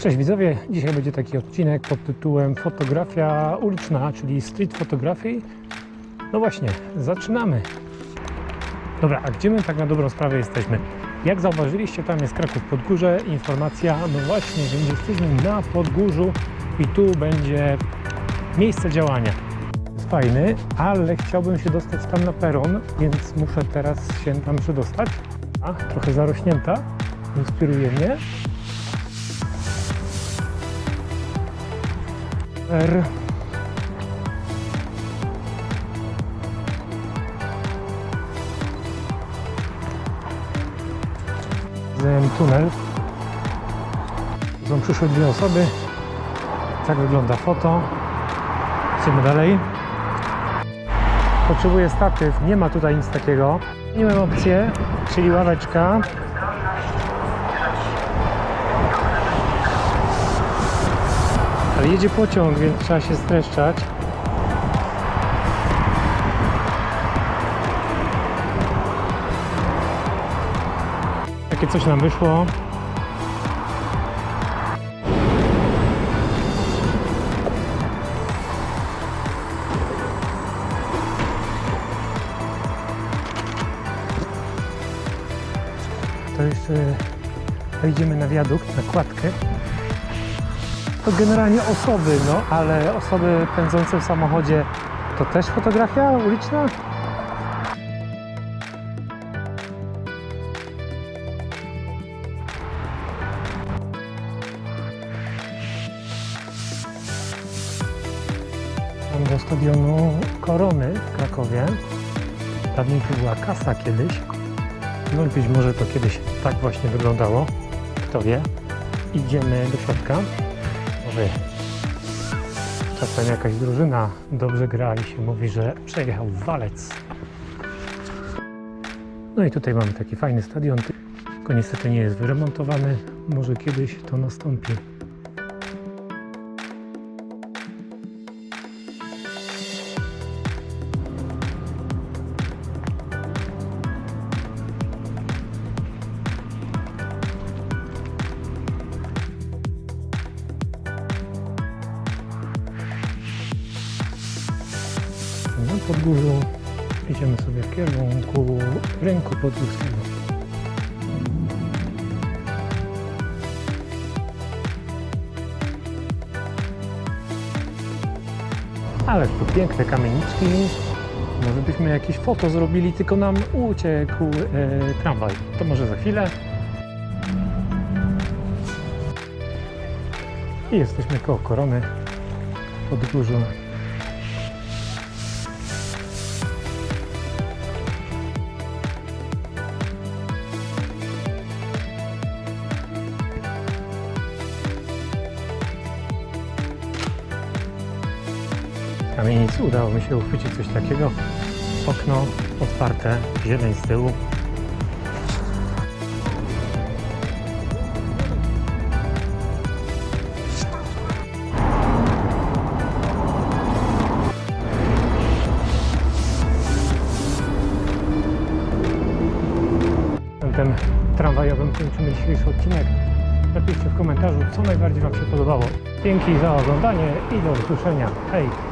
Cześć widzowie, dzisiaj będzie taki odcinek pod tytułem Fotografia uliczna, czyli street photography. No właśnie, zaczynamy. Dobra, a gdzie my tak na dobrą sprawę jesteśmy? Jak zauważyliście, tam jest Kraków Podgórze, informacja, no właśnie, że jesteśmy na Podgórzu i tu będzie miejsce działania. Jest fajny, ale chciałbym się dostać tam na peron, więc muszę teraz się tam przedostać. A, trochę zarośnięta, inspiruje mnie. R. Zem tunel. Są przyszłe dwie osoby. Tak wygląda foto. Idziemy dalej. Potrzebuję statyw. Nie ma tutaj nic takiego. Mam opcję, czyli ławeczka. Ale jedzie pociąg, więc trzeba się streszczać. Takie coś nam wyszło. To jeszcze wejdziemy na wiadukt, na kładkę to generalnie osoby, no ale osoby pędzące w samochodzie to też fotografia uliczna? Do stadionu Korony w Krakowie. Dawniej tu była kasa kiedyś. No być może to kiedyś tak właśnie wyglądało. Kto wie. Idziemy do środka. Mówię, czasem jakaś drużyna dobrze gra i się mówi, że przejechał walec. No i tutaj mamy taki fajny stadion, tylko niestety nie jest wyremontowany. Może kiedyś to nastąpi. Podgórzu idziemy sobie w kierunku rynku podgórskiego. Ale tu piękne kamieniczki. Może byśmy jakieś foto zrobili, tylko nam uciekł e, tramwaj. To może za chwilę. I jesteśmy koło korony w Podgórzu. Z kamienicy udało mi się uchwycić coś takiego. Okno otwarte, zieleń z tyłu. Tym tramwajowym kończymy dzisiejszy odcinek. Napiszcie w komentarzu, co najbardziej Wam się podobało. Dzięki za oglądanie i do usłyszenia. Hej!